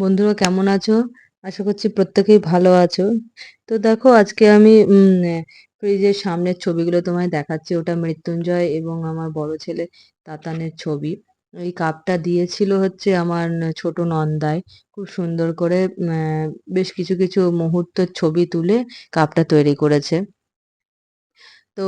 বন্ধুরা কেমন আছো? আশা করছি প্রত্যেকেই ভালো আছো। তো দেখো আজকে আমি ফ্রিজের সামনের ছবিগুলো তোমায় দেখাচ্ছি। ওটা মৃত্যুঞ্জয় এবং আমার বড় ছেলে তাতানের ছবি। এই কাপটা দিয়েছিল হচ্ছে আমার ছোট নন্দায় খুব সুন্দর করে বেশ কিছু, কিছু মুহূর্তের ছবি তুলে কাপটা তৈরি করেছে। তো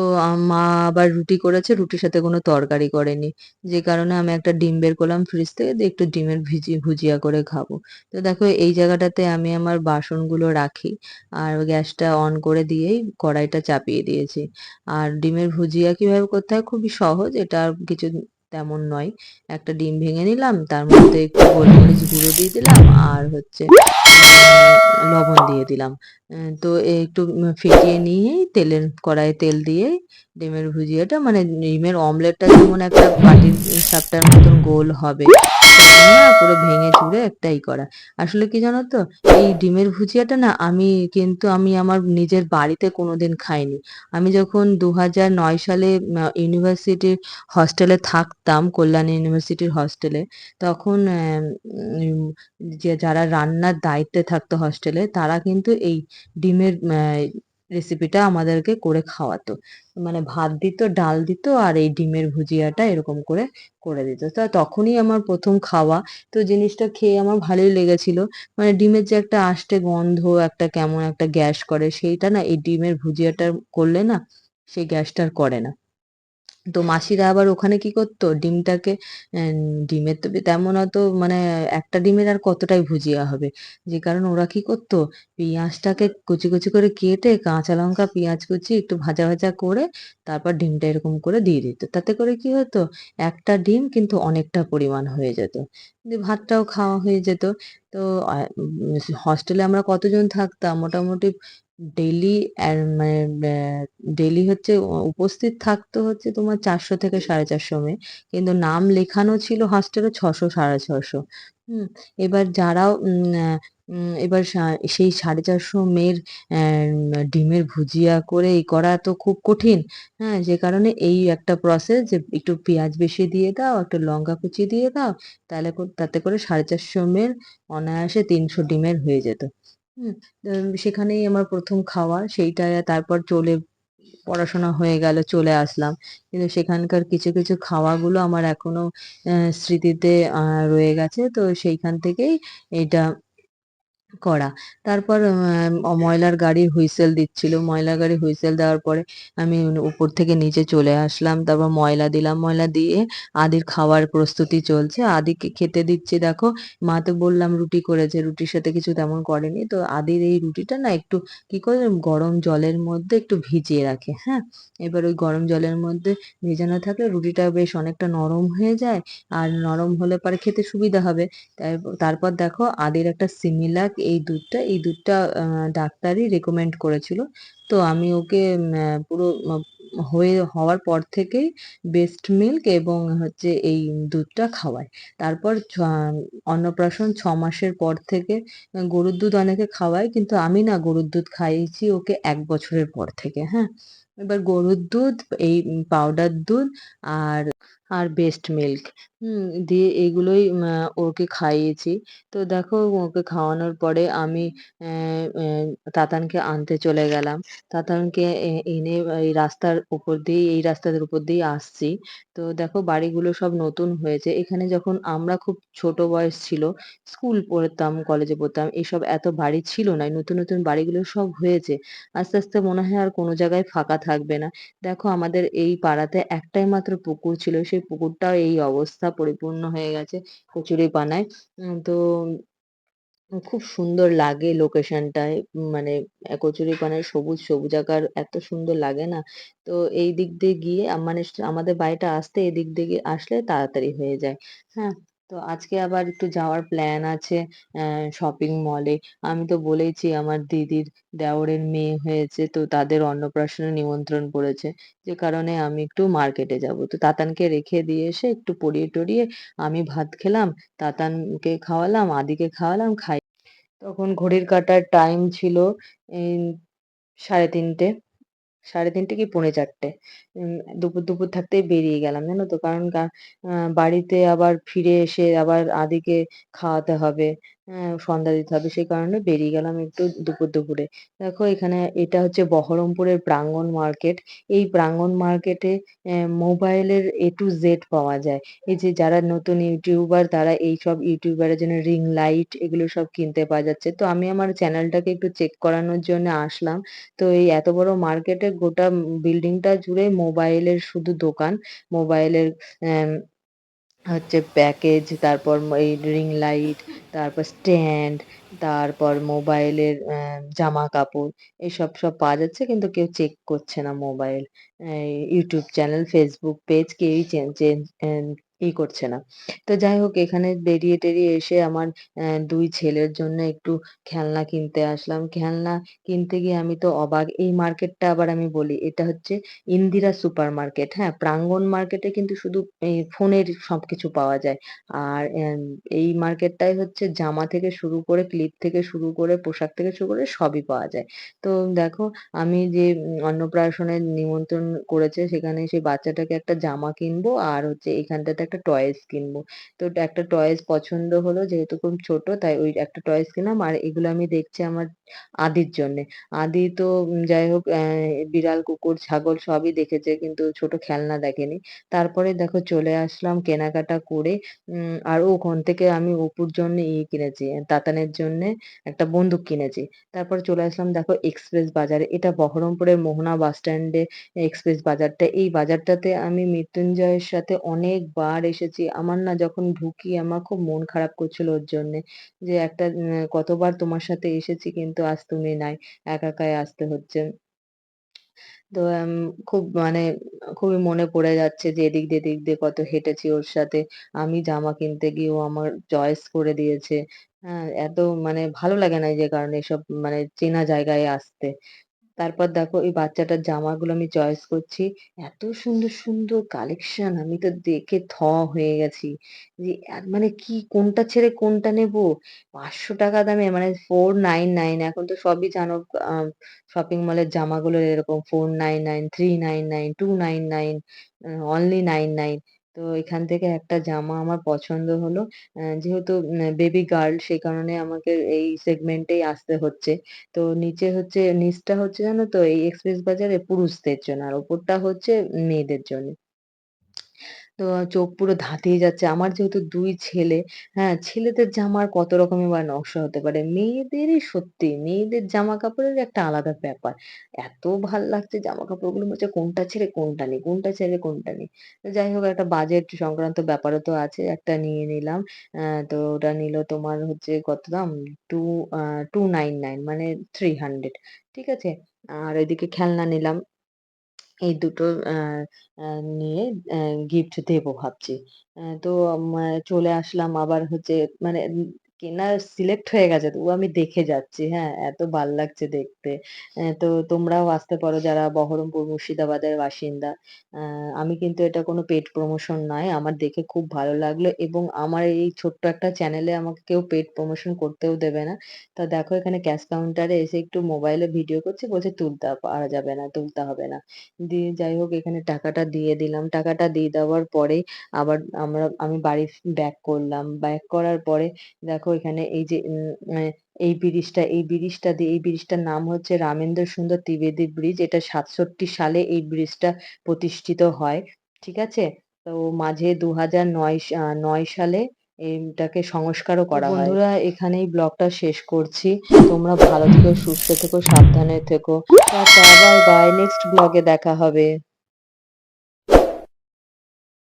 মা আবার রুটি করেছে, রুটির সাথে কোনো তরকারি করেনি। যে কারণে আমি একটা ডিম বের করলাম ফ্রিজ থেকে দিয়ে একটু ডিমের ভিজি ভুজিয়া করে খাব। তো দেখো এই জায়গাটাতে আমি আমার বাসনগুলো রাখি। আর গ্যাসটা অন করে দিয়েই কড়াইটা চাপিয়ে দিয়েছি। আর ডিমের ভুজিয়া কীভাবে করতে হয় খুবই সহজ। এটা আর কিছু তেমন নয়। একটা ডিম ভেঙে নিলাম, তার মধ্যে একটু গোলমরিচ গুঁড়ো দিয়ে দিলাম আর হচ্ছে লবণ দিয়ে দিলাম। তো একটু ফেটিয়ে নিয়ে তেলের কড়াইয়ে তেল দিয়ে ডিমের ভুজিয়াটা মানে ডিমের অমলেটটা যেমন একটা পাটির সাপটার মতন গোল হবে, না পুরো ভেঙে চুরে একটাই করা। আসলে কি জানো তো? এই ডিমের ভুজিয়াটা না আমি কিন্তু আমি আমার নিজের বাড়িতে কোনোদিন খাইনি। আমি যখন ২০০৯ সালে আ ইউনিভার্সিটির হস্টেলে থাকতাম, কল্যাণী ইউনিভার্সিটির হস্টেলে, তখন যে যারা রান্নার দায়িত্বে থাকতো হস্টেলে, তারা কিন্তু এই ডিমের রেসিপিটা আমাদেরকে করে খাওয়াতো। মানে ভাত দিত, ডাল দিত আর এই ডিমের ভুজিয়াটা এরকম করে, করে দিত। তা তখনই আমার প্রথম খাওয়া। তো জিনিসটা খেয়ে আমার ভালোই লেগেছিল। মানে ডিমের যে একটা আষ্টে গন্ধ, একটা কেমন একটা গ্যাস করে, সেইটা না এই ডিমের ভুজিয়াটা করলে না, সেই গ্যাসটা আর করে না। তো মাসিরা আবার ওখানে কি করতো ডিমটাকে ডিমের তো তেমন অত মানে একটা ডিমের আর কতটাই ভুজিয়া হবে। যে কারণে ওরা কি করতো পেঁয়াজটাকে কুচি, কুচি করে কেটে কাঁচা লঙ্কা, পেঁয়াজ কুচি একটু ভাজা, ভাজা করে তারপর ডিমটা এরকম করে দিয়ে দিত। তাতে করে কি হতো? একটা ডিম কিন্তু অনেকটা পরিমাণ হয়ে যেত। ভাতটাও খাওয়া হয়ে যেত। তো হস্টেলে আমরা কতজন থাকতাম? মোটামুটি ডেইলি অ্যা মানে ডেইলি হচ্ছে উপস্থিত থাকতো হচ্ছে তোমার ৪০০ থেকে ৪৫০ মেয়ে। কিন্তু নাম লেখানো ছিল হস্টেলে ৬০০ ৬৫০ হুম? এবার যারাও এবার সেই ৪৫০ মেয়ের ডিমের ভুজিয়া করে ই করা তো খুব কঠিন। হ্যাঁ? যে কারণে এই একটা প্রসেস যে একটু পেঁয়াজ বেশি দিয়ে দাও, একটু লঙ্কা কুচি দিয়ে দাও। তাহলে তাতে করে ৪৫০ মেয়ের অনায়াসে ৩০০ ডিমের হয়ে যেত। হুম? সেখানেই আমার প্রথম খাওয়া। সেইটা তারপর চলে পড়াশোনা হয়ে গেল, চলে আসলাম। কিন্তু সেখানকার কিছু, কিছু খাওয়াগুলো আমার এখনও স্মৃতিতে রয়ে গেছে। তো সেইখান থেকেই এইটা করা। তারপর ময়লার গাড়ির হুইসেল দিচ্ছিল। ময়লার গাড়ির হুইসেল দেওয়ার পরে আমি উপর থেকে নিচে চলে আসলাম। তারপর ময়লা দিলাম। ময়লা দিয়ে আদির খাওয়ার প্রস্তুতি চলছে। আদিকে খেতে দিচ্ছি দেখো। মা তো বললাম রুটি করেছে। রুটির সাথে কিছু তেমন করেনি। তো আদির এই রুটিটা না একটু, কি করে গরম জলের মধ্যে একটু ভিজিয়ে রাখে। হ্যাঁ? এবার ওই গরম জলের মধ্যে ভেজানো থাকলে রুটিটা বেশ অনেকটা নরম হয়ে যায়। আর নরম হলে পরে খেতে সুবিধা হবে। তার তারপর দেখো, আদির একটা সিমিলাক এই দুধটা, এই দুধটা ডাক্তারই রেকমেন্ড করেছিল। তো আমি ওকে পুরো হয়ে হওয়ার পর থেকেই বেস্ট মিল্ক এবং হচ্ছে এই দুধটা খাওয়াই। তারপর অন্নপ্রাশন ৬ মাসের পর থেকে গরুর দুধ অনেকে খাওয়ায়। কিন্তু আমি না গরুর দুধ খাইয়েছি ওকে এক বছরের পর থেকে। হ্যাঁ? এবার গরুর দুধ, এই পাউডার দুধ আর, আর বেস্ট মিল্ক হুম? দিয়ে এগুলোই ওকে খাইয়েছি। তো দেখো ওকে খাওয়ানোর পরে আমি তাতানকে আনতে চলে গেলাম। তাতানকে এনে এই রাস্তার উপর দিয়েই এই রাস্তার উপর দিয়েই আসছি। তো দেখো বাড়িগুলো সব নতুন হয়েছে। এখানে যখন আমরা খুব ছোট বয়স ছিল, স্কুল পড়তাম, কলেজে পড়তাম, এসব এত বাড়ি ছিল না। নতুন, নতুন বাড়িগুলো সব হয়েছে। আস্তে, আস্তে মনে হয় আর কোনো জায়গায় ফাঁকা থাকবে না। দেখো আমাদের এই পাড়াতে একটাই মাত্র পুকুর ছিল। সেই পুকুরটাও এই অবস্থা পরিপূর্ণ হয়ে গেছে কচুরিপানায়। উম তো খুব সুন্দর লাগে লোকেশনটায়। মানে কচুরিপানার কচুরিপানায় সবুজ, আকার এত সুন্দর লাগে না? তো এই দিক দিয়ে গিয়ে মানে আমাদের বাড়িটা আসতে এদিক দিয়ে আসলে তাড়াতাড়ি হয়ে যায়। হ্যাঁ? তো আজকে আবার একটু যাওয়ার প্ল্যান আছে শপিং মলে। আমি তো বলেইছি আমার দিদির দেওরের মেয়ে হয়েছে। তো তাদের অন্নপ্রাশনে নিমন্ত্রণ করেছে। যে কারণে আমি একটু মার্কেটে যাব। তো তাতানকে রেখে দিয়ে এসে একটু পরিয়ে-টরিয়ে আমি ভাত খেলাম, তাতানকে খাওয়ালাম, আদিকে খাওয়ালাম, খাই তখন ঘড়ির কাঁটার টাইম ছিল এই ৩:৩০ 3:30 কি পৌনে চারটে দুপুর, দুপুর থাকতেই বেরিয়ে গেলাম জানো তো? কারণ বাড়িতে আবার ফিরে এসে আবার আদিকে খাওয়াতে হবে? সন্ধ্যা দিতে হবে। সেই কারণে বেরিয়ে গেলাম একটু দুপুর, দুপুরে। দেখো এখানে এটা হচ্ছে বহরমপুরের প্রাঙ্গণ মার্কেট। এই প্রাঙ্গণ মার্কেটে মোবাইলের এ টু জেড পাওয়া যায়। এই যে যারা নতুন ইউটিউবার তারা এইসব ইউটিউবারের জন্য রিং লাইট এগুলো সব কিনতে পাওয়া যাচ্ছে। তো আমি আমার চ্যানেলটাকে একটু চেক করানোর জন্য আসলাম। তো এই এত বড় মার্কেটে গোটা বিল্ডিংটা জুড়ে মোবাইলের শুধু দোকান। মোবাইলের হচ্ছে প্যাকেজ, তারপর এই রিং লাইট, তারপর স্ট্যান্ড, তারপর মোবাইলের জামা কাপড় এসব সব পাওয়া যাচ্ছে। কিন্তু কেউ চেক করছে না mobile. YouTube channel, Facebook page কেউই ই করছে না। তো যাই হোক এখানে বেরিয়ে-টেরিয়ে এসে আমার দুই ছেলের জন্য একটু খেলনা কিনতে আসলাম। খেলনা কিনতে গিয়ে আমি তো অবাক। এই মার্কেটটা আবার আমি বলি এটা হচ্ছে ইন্দিরা সুপার মার্কেট, হ্যাঁ? প্রাঙ্গণ মার্কেটে কিন্তু শুধু ফোনের সবকিছু পাওয়া যায়। আর এই মার্কেটটাই হচ্ছে জামা থেকে শুরু করে ক্লিপ থেকে শুরু করে পোশাক থেকে শুরু করে সবই পাওয়া যায়। তো দেখো আমি যে অন্নপ্রাশনের নিমন্ত্রণ করেছে সেখানে সেই বাচ্চাটাকে একটা জামা কিনবো আর হচ্ছে এখানটাতে একটা টয়েস কিনবো। তো একটা টয়েস পছন্দ হলো যেহেতু খুব ছোট তাই ওই একটা টয়েস কিনলাম। আর এগুলো আমি দেখছি আমার আদির জন্যে। আদি তো যাই হোক বিড়াল, কুকুর, ছাগল সবই দেখেছে কিন্তু ছোট খেলনা দেখেনি। তারপরে দেখো চলে আসলাম কেনাকাটা করে আর ওখান থেকে আমি অপুর জন্য ইয়ে কিনেছি, তাতানের জন্যে একটা বন্দুক কিনেছি। তারপর চলে আসলাম দেখো এক্সপ্রেস বাজারে। এটা বহরমপুরের মোহনা বাস স্ট্যান্ডে এক্সপ্রেস বাজারটা। এই বাজারটাতে আমি মৃত্যুঞ্জয়ের সাথে অনেকবার এসেছি। আমার না যখন ঢুকি আমার খুব মন খারাপ করছিল ওর জন্যে। যে একটা কতবার তোমার সাথে এসেছি কিন্তু আজ তুমি নাই। একা একাই আসতে হচ্ছে। তো খুব মানে খুবই মনে পড়ে যাচ্ছে যে এদিক দিয়ে এদিক দিয়ে কত হেঁটেছি ওর সাথে। আমি জামা কিনতে গিয়ে ও আমার চয়েস করে দিয়েছে। হ্যাঁ? এত মানে ভালো লাগে না যে কারণে এসব মানে চেনা জায়গায় আসতে। তারপর দেখো এই বাচ্চাটার জামাগুলো আমি চয়েস করছি। এত সুন্দর, সুন্দর কালেকশন আমি তো দেখে থ হয়ে গেছি। যে মানে কি কোনটা ছেড়ে কোনটা নেব? ৳৫০০ দামে মানে 499 এখন তো সবই জানো শপিং মলের জামাগুলো এরকম 499, 399, 299 আ অনলি 99 তো এখান থেকে একটা জামা আমার পছন্দ হলো। আহ যেহেতু বেবি গার্ল সেই কারণে আমাকে এই সেগমেন্টেই আসতে হচ্ছে। তো নিচে হচ্ছে, নিচটা হচ্ছে জানো তো, এই এক্সপ্রেস বাজারে পুরুষদের জন্য, আর ওপরটা হচ্ছে মেয়েদের জন্য। তো চোখ পুরো ধাঁধিয়ে যাচ্ছে। আমার যেহেতু ২ ছেলে, হ্যাঁ? ছেলেদের জামার কত রকমের বা নকশা হতে পারে। মেয়েদেরই সত্যি মেয়েদের জামা কাপড়ের একটা আলাদা ব্যাপার। এত ভালো লাগছে জামা কাপড়গুলো মনে হচ্ছে কোনটা ছেড়ে কোনটা নিই, কোনটা ছেড়ে কোনটা নিই। তো যাই হোক একটা বাজেট সংক্রান্ত ব্যাপারও তো আছে। একটা নিয়ে নিলাম। তো ওটা নিল তোমার হচ্ছে কত দাম? টু আ 299 মানে 300 ঠিক আছে? আর এদিকে খেলনা নিলাম। এই দুটো, আ আ, নিয়ে আহ গিফট দেবো ভাবছি। আহ তো চলে আসলাম আবার হচ্ছে মানে কেনা সিলেক্ট হয়ে গেছে তবুও আমি দেখে যাচ্ছি, হ্যাঁ? এত ভালো লাগছে দেখতে। তো তোমরাও আসতে পারো যারা বহরমপুর, মুর্শিদাবাদের বাসিন্দা। আ আমি কিন্তু এটা কোনো পেইড প্রমোশন নয়। আমার দেখে খুব ভালো লাগল এবং আমার এই ছোট্ট একটা চ্যানেলে আমাকে কেউ পেইড প্রমোশন করতেও দেবে না। তা দেখো এখানে ক্যাশ কাউন্টারে এসে একটু মোবাইলে ভিডিও করছি, বলছে তুলতে পারা যাবে না, তুলতে হবে না। দিয়ে যাই হোক এখানে টাকাটা দিয়ে দিলাম। টাকাটা দিয়ে দেওয়ার পরেই আবার আমরা আমি বাড়ি ব্যাক করলাম। ব্যাক করার পরে দেখো এখানে এই যে অ্যা এই ব্রিজটা এই ব্রিজটা দিয়ে এই ব্রিজটার নাম হচ্ছে রামেন্দ্র সুন্দর ত্রিবেদী ব্রিজ। এটা ৬৭ সালে এই ব্রিজটা প্রতিষ্ঠিত হয়। ঠিক আছে? তো মাঝে ২০০৯ সা নয় সালে এইটাকে সংস্কারও করা হয়। বন্ধুরা এখানেই ব্লগটা শেষ করছি। তোমরা ভালো থেকো, সুস্থ থেকো, সাবধানে থেকো। Bye bye. নেক্সট ব্লগে দেখা হবে।